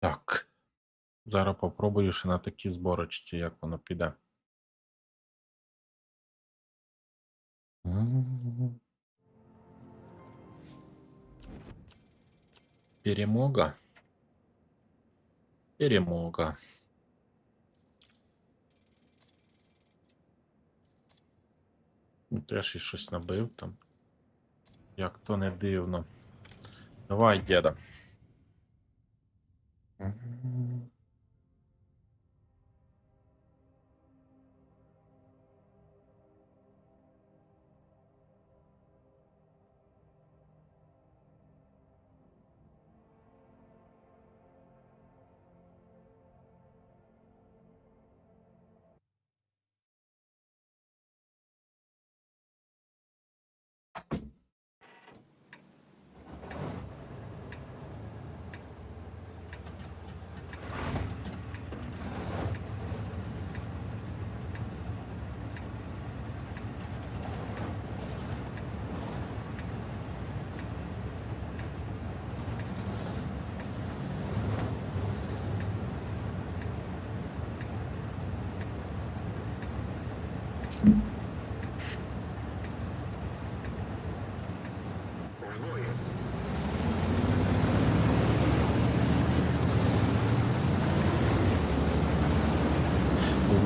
Так. Зараз попробую ще на такій зборочці, як воно піде. Перемога. Перемога. Теж і щось набив там. Як то не дивно. Давай, діда. 嗯。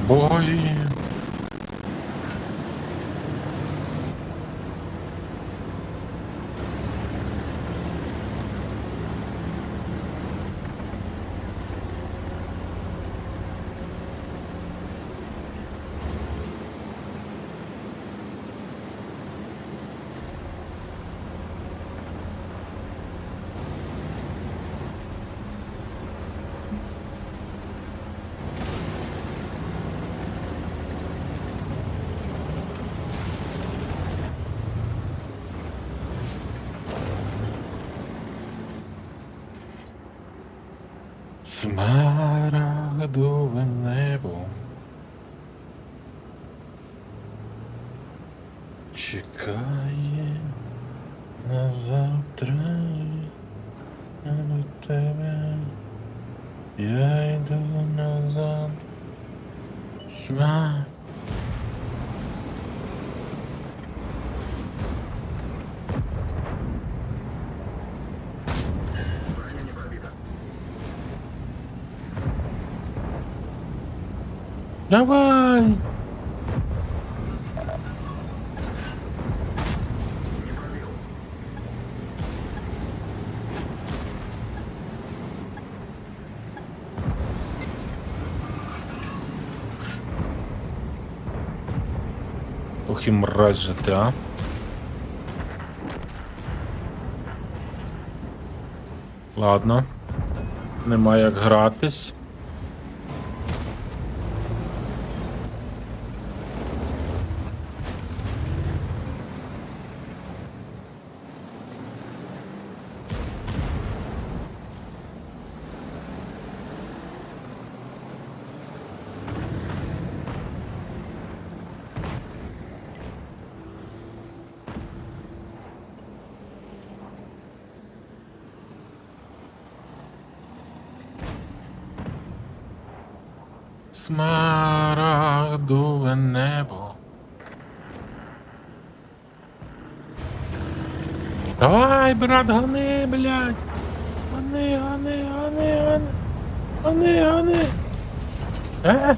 В Смарагдове небо. Чекає на завтра. Я до тебе. Я йду назад. Сма. Давай! Ох і мразь же ти, а. Ладно. Нема як гратись. Смарагдове небо. Давай, брат, гони, блядь. Гони, гони, гони, гони. Гони, гони. Е?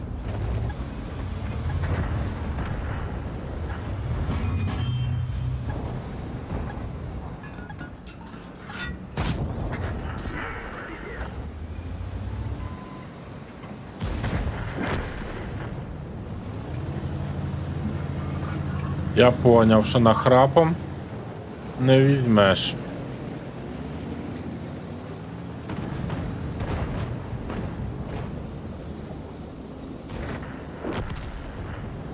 Я поняв, що нахрапом не візьмеш.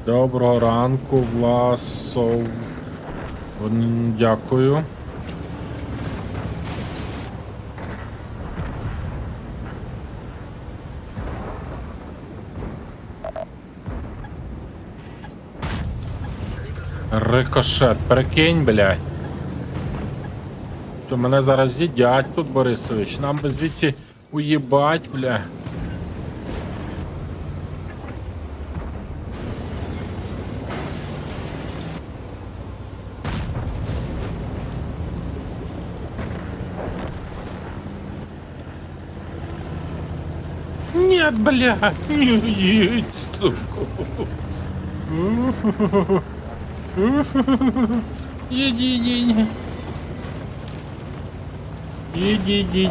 Доброго ранку, Власов. Дякую. Рикошет, прикинь, блядь. То мене зараз з'їдять тут, Борисович. Нам би звідси Уебать, бля. Нет, бля, не едь, сука. Иди, иди,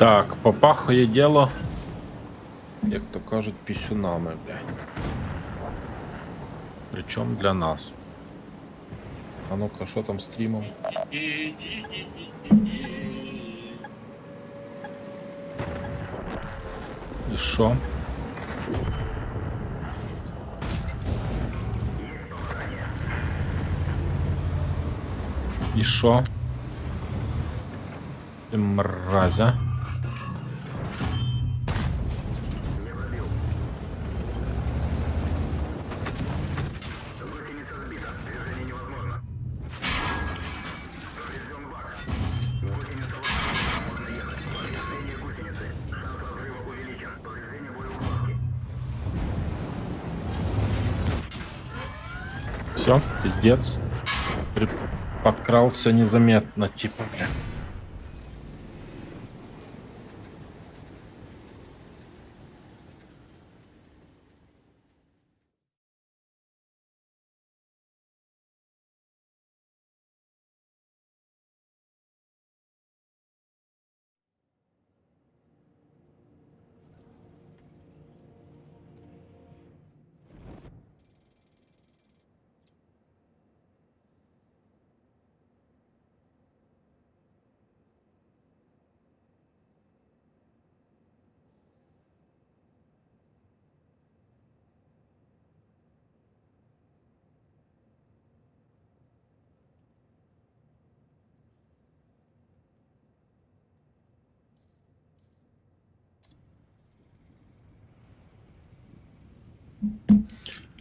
Так, попахує діло. Як то кажуть, пісюнами, блядь. Причому для нас. А ну-ка, що там з стрімом? І що? І що? Ти мразя. Пиздец. Подкрался незаметно, типа, бля.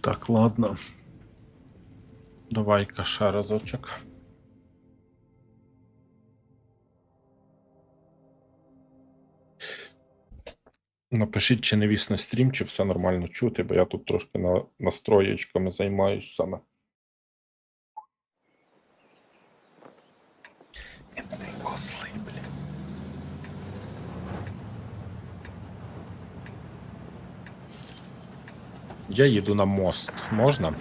Так, ладно. Давай-ка ще разочок. Напишіть, чи не віс на стрім, чи все нормально чути, бо я тут трошки на, настроєчками займаюсь саме. Я їду на мост. Можна?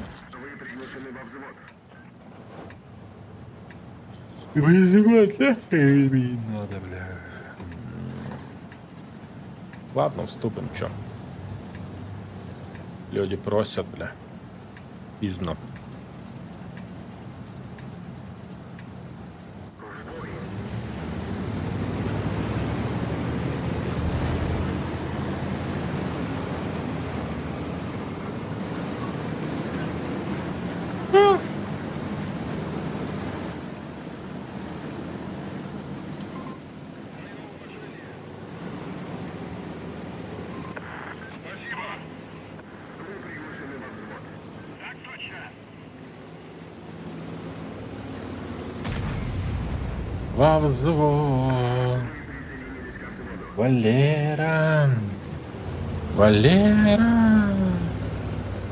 Ладно, вступим, чё. Люди просят, бля. Пізно. Во взвод. Валера. Валера.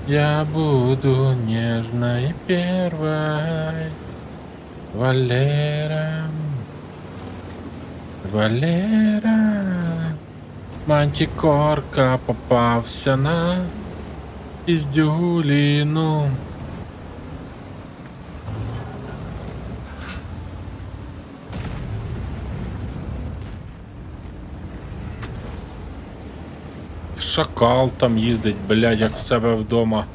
Я буду нежной первой. Валера. Валера. Мантикорка попався на піздюліну. Шакал там їздить, блядь, як в себе вдома.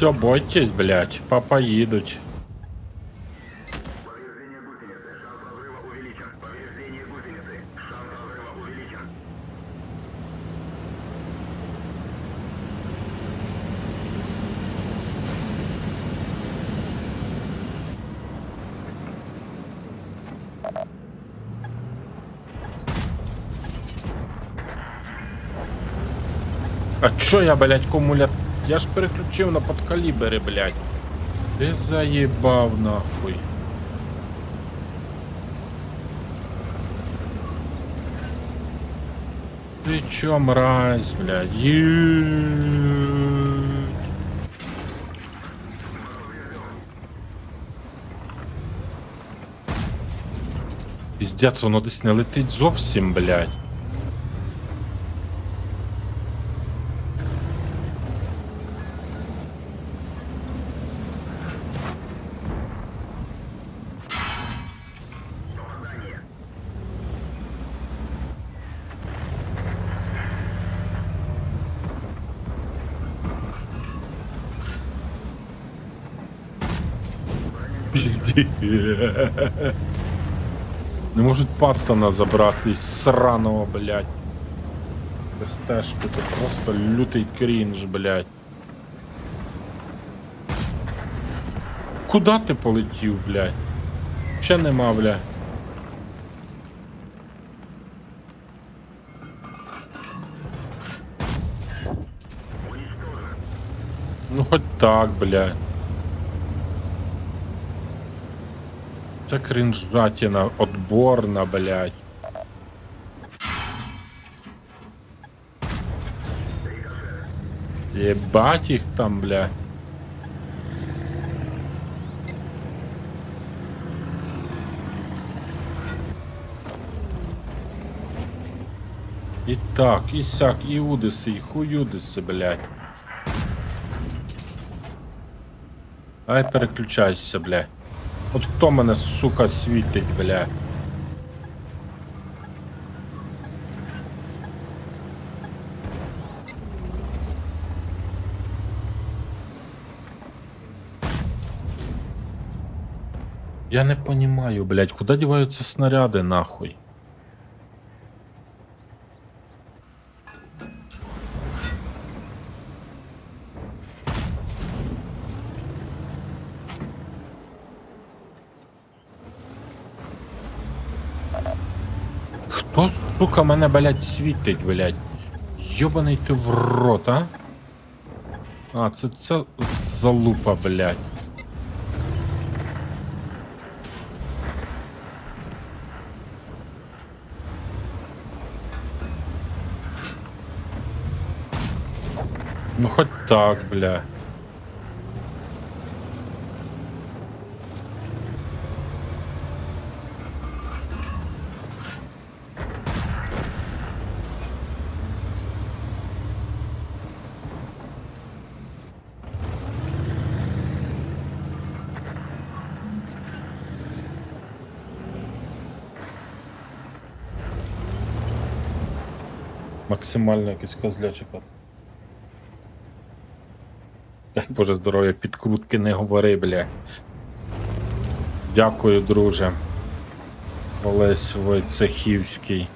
все, бойтесь, блядь. Папа. А чё я, блядь, кумулятор? Я ж переключив на подкалібери, блядь. Ти заїбав нахуй. Ти чо, мразь, блядь? Єеть. Не можуть Паттона забрати із сраного, блядь. СТшку, це просто лютий крінж, блядь. Куда ти полетів, блядь? Ще нема, блядь. Ну хоть так, блядь. Це кринжатина отборна, блядь. Ебать их там, бля. І так, і сяк, і удиси, і хуюдиси, блядь. Ай переключайся, блядь. От хто мене, сука, світить, бля? Я не понимаю, блядь, куда деваются снаряды, нахуй? Хто, сука, мене, блядь, світить, блядь? Йобаний ти в рот, а? А, це це залупа, блядь. Ну хоть так, бля. Максимально якийсь козлячик. Дай Боже здоров'я, підкрутки не говори, бля. Дякую, друже. Олесь Войцехівський.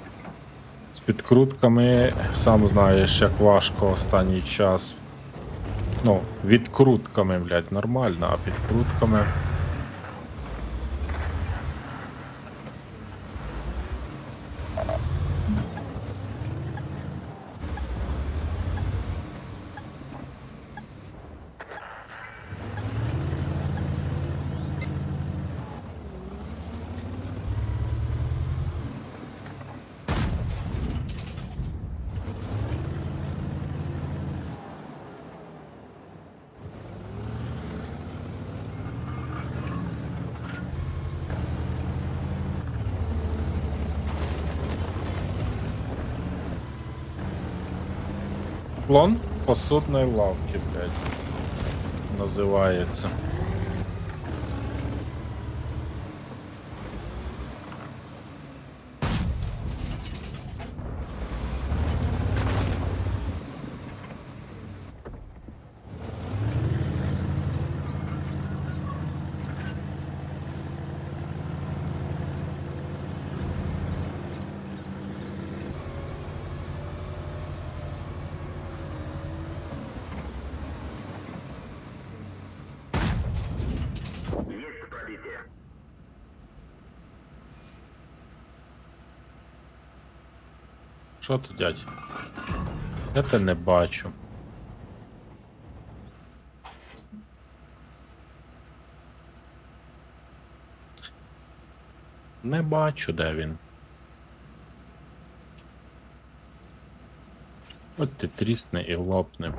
З підкрутками, сам знаєш, як важко останній час. Ну, відкрутками, блядь, нормально, а підкрутками. План посудної лавки, блядь. Називається. Що ти, дядь? Я тебе не бачу. Не бачу, де він. От ти трісне і лопне.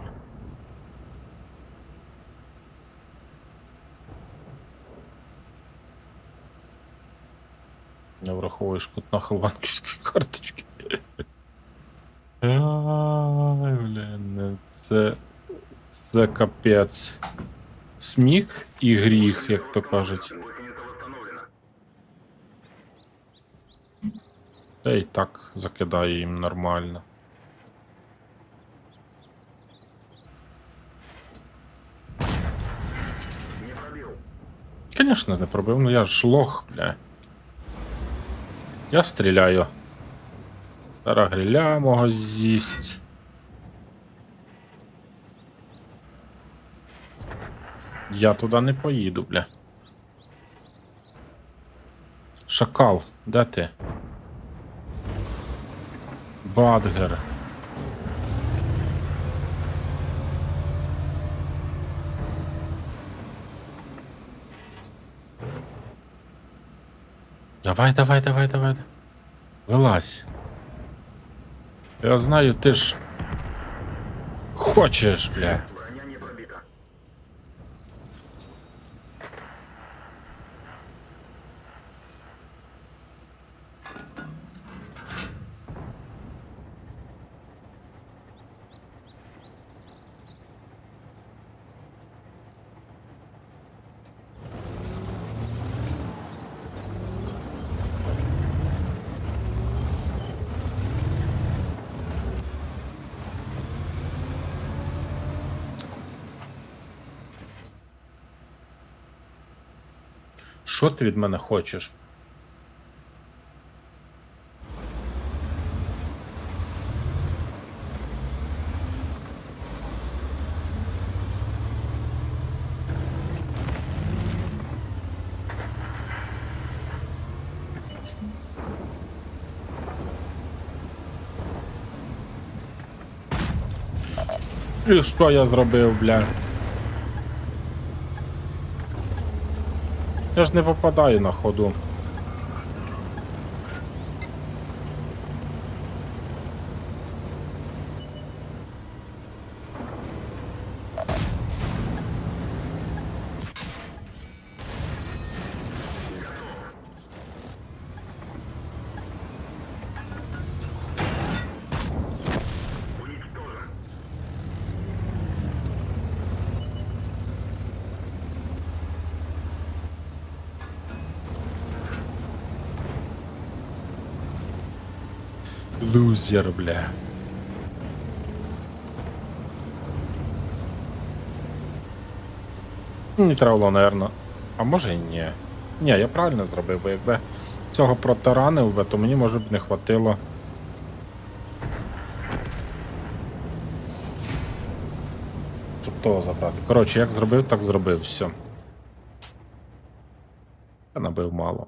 Не враховуєш кут на карточки. Ай, блін, це. Це капець. Сміх і гріх, як то кажуть. Та й так закидає їм нормально. Не. Конечно, не пробив, ну я ж лох, бля. Я стріляю. Зараз гриля мого з'їсть. Я туди не поїду, бля. Шакал, де ти? Бадгер. Давай, давай, давай, давай. Вилазь. Я знаю, ти ж хочеш, бля. Що ти від мене хочеш? І що я зробив, бля? Я ж не випадаю на ходу. лузер, бля. Не треба було. А може і ні. Ні, я правильно зробив, бо якби цього протаранив би, то мені може б не хватило. Щоб того забрати. Коротше, як зробив, так зробив, все. Я набив мало.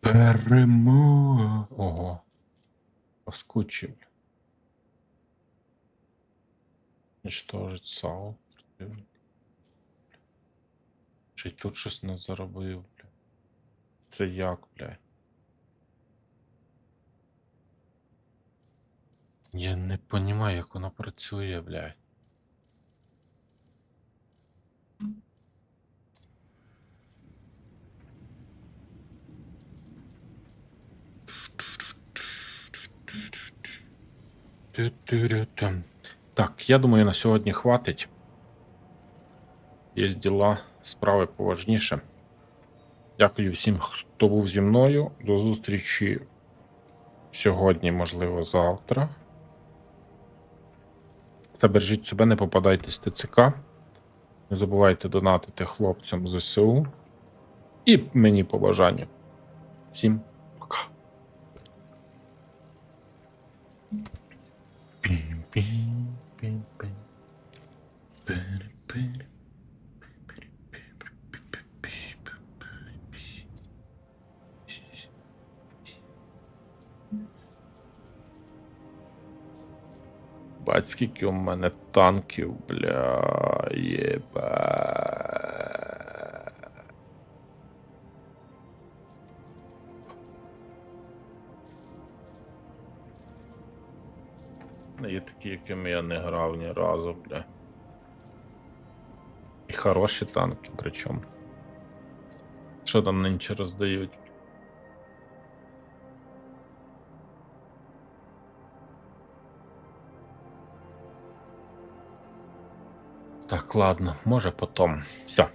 Перемога. Ого. Поскучив. Уничтожить САУ. Чи тут щось не заробив, бля. Це як, бля? Я не розумію, як воно працює, блядь. Так, я думаю, на сьогодні хватить. Є діла, справи поважніше. Дякую всім, хто був зі мною. До зустрічі сьогодні, можливо, завтра. Бережіть себе, не попадайте з ТЦК. Не забувайте донатити хлопцям ЗСУ. І мені побажання. Всім пока. Пім-пім-пім-пім. Пер-пер. Скільки у мене танків, бля, єба. Є такі, якими я не грав ні разу, бля. І хороші танки, причому. Що там нинче роздають? Так, ладно, може потом. Все.